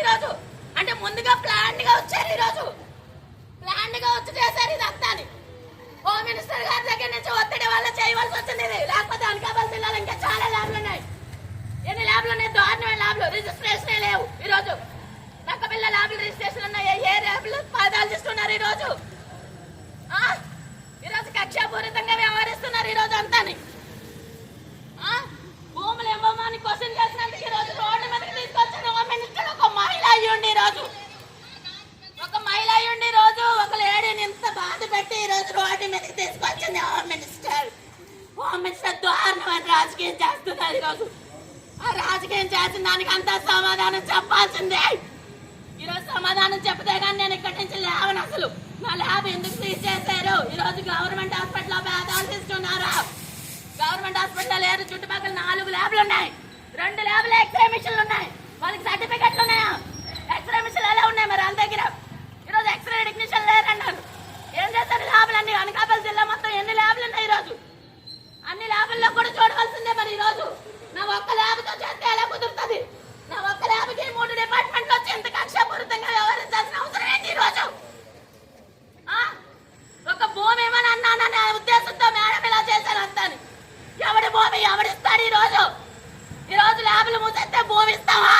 ఈరోజు. అంటే ముందుగా ప్లాన్గా వచ్చారు ఈరోజు. ప్లాన్గా వచ్చి చేశారు ఇదంతా అని. హోమ్ మినిస్టర్ గారి దగ్గర నుంచి ఒత్తిడి వల్ల చేయవలసి వచ్చింది ఇది. లేకపోతే అనకాపల్లి జిల్లాలో ఇంకా చాలా ల్యాబ్లు ఉన్నాయి. ఎన్ని ల్యాబ్లు ఉన్నాయి? దారుణమైన ల్యాబ్లు. రిజిస్ట్రేషన్ లేవు ఈరోజు. నక్క పిల్ల ల్యాబ్లు రిజిస్ట్రేషన్ ఉన్నాయి. ఏ ల్యాబ్లు? పాదాలు ఈరోజు. ఆ? ఈరోజు కక్షాపూరితంగా వ్యవహరిస్తున్నారు ఈరోజు అంతాని ఆ? భూములు ఇవ్వమని క్వశ్చన్ చేసినందుకు ఈరోజు రోడ్డు మీదకి తీసుకొచ్చిన హోమ్ మినిస్టర్ ఒక మహిళ అయ్యుండి ఈరోజు ఒక మహిళ అయ్యుండి రోజు ఒక లేడీని ఇంత బాధ పెట్టి ఈ రోజు రోడ్డు మీదకి తీసుకొచ్చింది హోమ్ మినిస్టర్ హోమ్ మినిస్టర్ దారుణమైన రాజకీయం చేస్తున్నారు ఈరోజు. ఆ రాజకీయం చేసిన దానికి అంతా సమాధానం చెప్పాల్సిందే. ఈరోజు సమాధానం చెప్తే కానీ నేను ఇక్కడి నుంచి లేవను అసలు. నా ల్యాబ్ ఎందుకు సీజ్ చేశారు? ఈరోజు గవర్నమెంట్ హాస్పిటల్లో భేదాలు తీస్తున్నారా గవర్నమెంట్ హాస్పిటల్ లేదు చుట్టుపక్కల నాలుగు ల్యాబ్లు ఉన్నాయి. రెండు ల్యాబ్లు ఎక్స్రే మిషన్లు ఉన్నాయి. వాళ్ళకి సర్టిఫికెట్లు ఉన్నాయా? ఎక్స్రే మిషన్లు ఎలా ఉన్నాయి మరి వాళ్ళ దగ్గర ఈరోజు ఎక్స్రే టెక్నీషియన్ లేరన్నారు ఏం చేస్తారు ల్యాబ్లు అన్ని అనకాపల్లి జిల్లా మొత్తం ఎన్ని ల్యాబ్లు ఉన్నాయి ఈరోజు అన్ని ల్యాబుల్లో కూడా చూడవలసిందే మరి ఈరోజు నా ఒక్క ల్యాబ్తో చేస్తే ఎలా కుదురుతుంది నా ఒక్క ల్యాబ్కి మూడు డిపార్ట్మెంట్లు వచ్చి ఎంత కక్షపూరితంగా వ్యవహరించాల్సిన అవసరం ఏంటి ఈరోజు ఆ? ఒక భూమి ఏమని అన్నాననే ఉద్దేశంతో మేడం ఇలా చేశాను అంతాను ఎవడి భూమి ఎవడిస్తాడు ఈ రోజు ఈ చూసేస్తే ల్యాబ్లు మూసేస్తే భూమి ఇస్తావా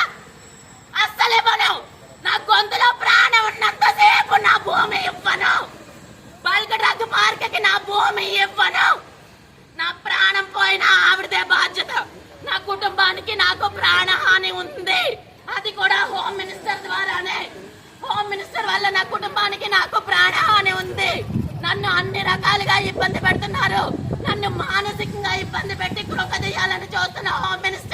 అస్సలు ఇవ్వను. నా గొంతులో ప్రాణం ఉన్నంతసేపు నా భూమి ఇవ్వను. బల్క్ డ్రగ్ పార్క్కి నా భూమి ఇవ్వను. నా ప్రాణం పోయిన ఆవిడదే బాధ్యత. నా కుటుంబానికి నాకు ప్రాణహాని ఉంది. అది కూడా హోమ్ మినిస్టర్ ద్వారానే. హోమ్ మినిస్టర్ వల్ల నా కుటుంబానికి నాకు ప్రాణహాని ఉంది. నన్ను అన్ని రకాలుగా ఇబ్బంది పెడుతున్నారు. నన్ను మానసికంగా ఇబ్బంది పెట్టి కృంగదీయాలని చూస్తున్న home minister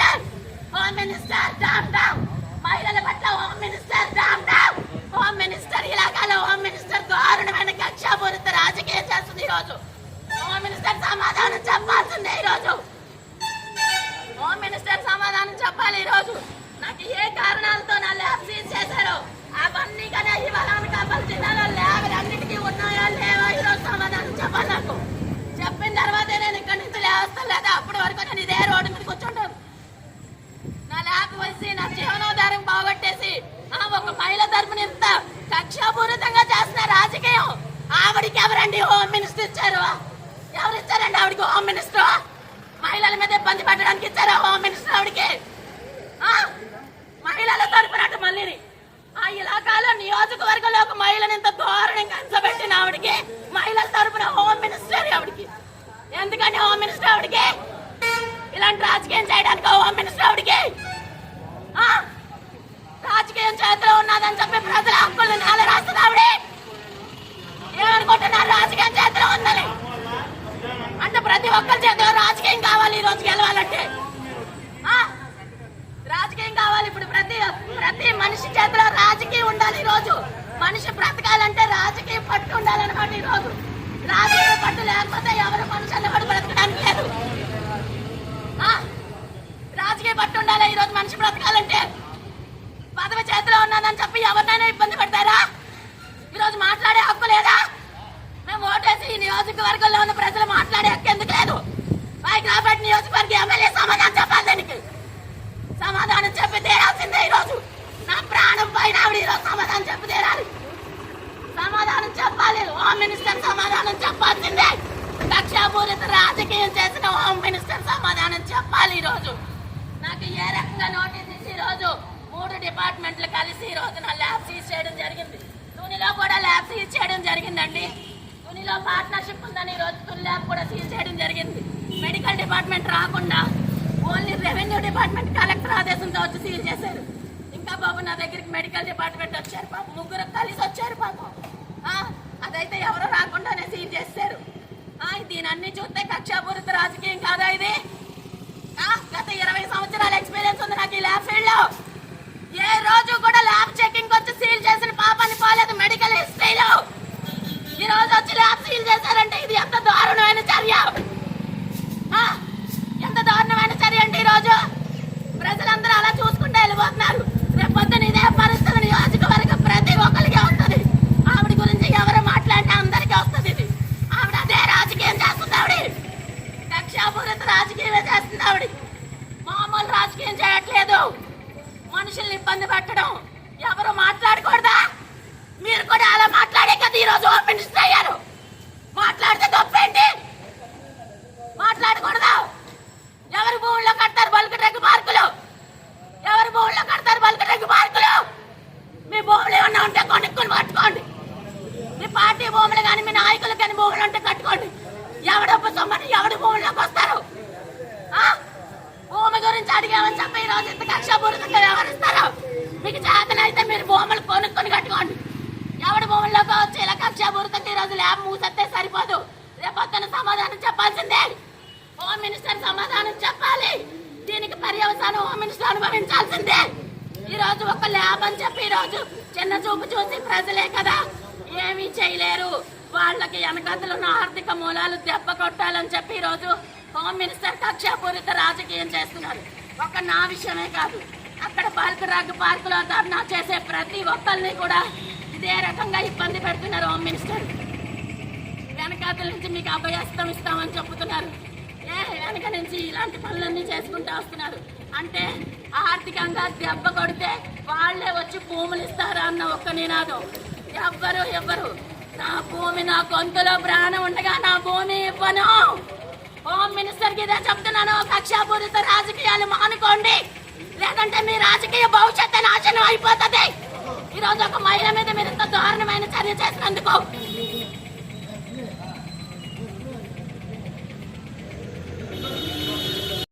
home minister dam dam మహిళల పట్ల home minister dam dam home minister ఇలాగాల హోమ్ మినిస్టర్ దారుణమైన కక్షాపూరిత రాజకీయం చేస్తుంది ఈ రోజు హోమ్ మినిస్టర్ సమాధానం చెప్పాల్సిందే ఈ రోజు హోమ్ మినిస్టర్ సమాధానం చెప్పాలి ఈరోజు. నాకు ఏ కారణాలతో నా ల్యాబ్ సీజ్ చేశారో. అవన్నీ కానీ ఇవాళ అనకాపల్లి జిల్లాలో ల్యాబ్ అన్నిటికీ ఉన్నాయా లేవా ఈ రోజు సమాధానం చెప్పాలి నాకు. చెప్పిన తర్వాతే నేను ఇక్కడి నుంచి లేస్తాను లేదా అప్పటి వరకు నేను ఇదే రోడ్డు మీద కూర్చుంటాను నా ల్యాబ్ వచ్చి నా జీవనాధారం ఆ ఒక మహిళ తరపున ఇంత కక్షాపూరితంగా చేస్తున్న రాజకీయం ఆవిడికి ఎవరండి హోమ్ మినిస్టర్ ఇచ్చారు? ఎవరు ఇచ్చారండి ఆవిడకి హోమ్ మినిస్టర్? మహిళల మీద ఇబ్బంది పెట్టడానికి ఇచ్చారా హోమ్ మినిస్టర్ ఆవిడకి? ఆ? మహిళల తరపున అటు మళ్ళీని. ఆ ఇలాకాలో నియోజకవర్గంలో ఒక మహిళను ఇంత దారుణంగా అంచబెట్టిన ఆవిడకి మహిళల తరపున హోమ్ మినిస్టర్ ఆవిడకి. ఎందుకంటే హోమ్ మినిస్టర్ ఆవిడకి? ఇలాంటి రాజకీయం చేయడానికి హోమ్ మినిస్టర్ ఆవిడకి? ఆ? రాజకీయం చేతిలో ఉన్నదని చెప్పి ప్రజల హక్కులు నేల రాస్తుంది ఆవిడ ఏమనుకుంటున్నారు? రాజకీయం చేతిలో ఉందని అంటే ప్రతి ఒక్కరి చేతిలో రాజకీయం కావాలి ఈ రోజు గెలవాలంటే. రాజకీయం కావాలి ఇప్పుడు ప్రతి ప్రతి మనిషి చేతిలో రాజకీయం ఉండాలి ఈ రోజు. మనిషి బ్రతకాలంటే రాజకీయ పట్టు ఉండాలన్నమాట ఈ రోజు. రాజకీయ పట్టు లేకపోతే ఎవరు మనిషి అన్నవాడు బ్రతకడానికి లేదు. రాజకీయ పట్టు ఉండాలి ఈ రోజు మనిషి బ్రతకాలంటే. పదవి చేతిలో ఉన్నదని చెప్పి ఎవరినైనా ఇబ్బంది పెడతారా? ఈరోజు మాట్లాడే హక్కు లేదా? మేము ఓటేసి ఈ నియోజకవర్గంలో ఉన్న ప్రజలు మాట్లాడే హక్కు ఎందుకు లేదు? పైకి నియోజకవర్గ ఎమ్మెల్యే సమాధానం చెప్పాలి దానికి. సమాధానం చెప్పి తీరాల్సిందే ఈరోజు. నా ప్రాణం పైన ఆవిడ ఈరోజు సమాధానం చెప్పి తీరాలి. సమాధానం చెప్పాలి. హోమ్ మినిస్టర్ సమాధానం చెప్పాల్సిందే. కక్షాపూరిత రాజకీయం చేసిన హోమ్ మినిస్టర్ సమాధానం చెప్పాలి ఈరోజు. నాకు ఏ రకంగా నోటీస్ ఇచ్చి ఈరోజు మూడు డిపార్ట్మెంట్లు కలిసి ఈ రోజున నా ల్యాబ్ సీజ్ చేయడం జరిగింది. తునిలో కూడా ల్యాబ్ సీజ్ చేయడం జరిగిందండి. తునిలో పార్ట్నర్షిప్ ఉందని ఈ రోజు తుని ల్యాబ్ కూడా సీజ్ చేయడం జరిగింది. మెడికల్ డిపార్ట్మెంట్ రాకుండా ఓన్లీ రెవెన్యూ డిపార్ట్మెంట్ కలెక్టర్ ఆదేశంతో వచ్చి సీల్ చేశారు. ఇంకా బాబు నా దగ్గరికి మెడికల్ డిపార్ట్మెంట్ వచ్చారు పాపం ముగ్గురు కలిసి వచ్చారు పాపం అదైతే ఎవరో రాకుండానే సీల్ చేశారు దీని అన్ని చూస్తే కక్షాపూరిత రాజకీయం కాదా ఇది ఆ, గత ఇరవై సంవత్సరాల ఎక్స్పీరియన్స్ ఉంది నాకు ఈ ల్యాబ్ ఫీల్డ్లో ఏ రోజు కూడా ల్యాబ్ చెకింగ్ వచ్చి సీల్ చేసిన పాపాన్ని పోలేదు మెడికల్ హిస్టరీలో. ఈ రోజు వచ్చి ల్యాబ్ సీల్ చేశారంటే ఇది ఎంత దారుణమైన చర్య? ఆ, ఎంత దారుణమైన చర్య అంటే ఈ రోజు? ప్రజలందరూ అలా చూసుకుంటే వెళ్ళిపోతున్నారు. పొద్దున ఇదే పరిస్థితి నియోజకవర్గం ప్రతి ఒక్కరికి వస్తుంది ఆవిడ గురించి ఎవరు మాట్లాడినా అందరికీ వస్తుంది ఇది ఆవిడ అదే రాజకీయం చేస్తుంది ఆవిడ కక్షాపూరిత రాజకీయమే చేస్తుంది ఆవిడ మామూలు రాజకీయం చేయట్లేదు మనుషుల్ని ఇబ్బంది పెట్టడం ఎవరు మాట్లాడకూడదా మీరు కూడా అలా మాట్లాడే కదా ఈరోజు హోమ్ మినిస్టర్ అయ్యారు మాట్లాడితే తప్పేంటి? మాట్లాడకూడదా? ఎవరి భూముల్లో కడతారు బల్క్ ట్రక్ పార్కులు ఎవరి భూముల్లో కడతారు బల్క్ ట్రక్ పార్కులు మీ భూములు ఏమన్నా ఉంటే కొనుక్కొని పట్టుకోండి. మీ పార్టీ భూములు కానీ మీ నాయకులు కానీ భూములు ఉంటే కట్టుకోండి. ఎవడప్పు సొమ్మని ఎవడి భూముల్లోకి వస్తారు? భూమి గురించి అడిగామని చెప్పి ఈ రోజు ఇంత కక్షపూరితంగా వ్యవహరిస్తారు? మీకు చేతనైతే మీరు భూములు కొనుక్కొని కట్టుకోండి. ఎవడి భూముల్లోకి వచ్చి ఇలా కక్షపూరితంగా ఈ రోజు ల్యాబ్ మూసేస్తే సరిపోదు. రేపొద్దున సమాధానం చెప్పాల్సిందే. హోమ్ మినిస్టర్ సమాధానం చెప్పాలి. దీనికి పర్యవసానం హోమ్ మినిస్టర్ అనుభవించాల్సిందే. ఈ రోజు ఒక ల్యాబ్ అని చెప్పి ఈ రోజు చిన్న చూపు చూసి ప్రజలే కదా. ఏమీ చేయలేరు. వాళ్ళకి వెనకతలు ఉన్న ఆర్థిక మూలాలు దెబ్బ కొట్టాలని చెప్పి ఈ రోజు హోమ్ మినిస్టర్ కక్షాపూరిత రాజకీయం చేస్తున్నారు. ఒక నా విషయమే కాదు అక్కడ పార్కు రాగ్ పార్కులో ధర్నా చేసే ప్రతి ఒక్కరిని కూడా ఇదే రకంగా ఇబ్బంది పెడుతున్నారు హోమ్ మినిస్టర్ వెనకాతల నుంచి మీకు అభయస్తం ఇస్తామని చెప్తున్నారు ఏ వెనక నుంచి ఇలాంటి పనులన్నీ చేసుకుంటూ వస్తున్నారు. అంటే ఆర్థికంగా దెబ్బ కొడితే వాళ్ళే వచ్చి భూములు ఇస్తారా అన్న ఒక్క నినాదం. ఎవ్వరు ఎవ్వరు నా భూమి నా గొంతులో ప్రాణం ఉండగా నా భూమి ఇవ్వను. హోమ్ మినిస్టర్కి ఇదే చెప్తున్నాను. కక్షాపూరిత రాజకీయాలు మానుకోండి. లేదంటే మీ రాజకీయ భవిష్యత్తు నాశనం అయిపోతుంది. ఈ రోజు ఒక మహిళ మీద మీరు ఇంత దారుణమైన చర్య చేసినందుకు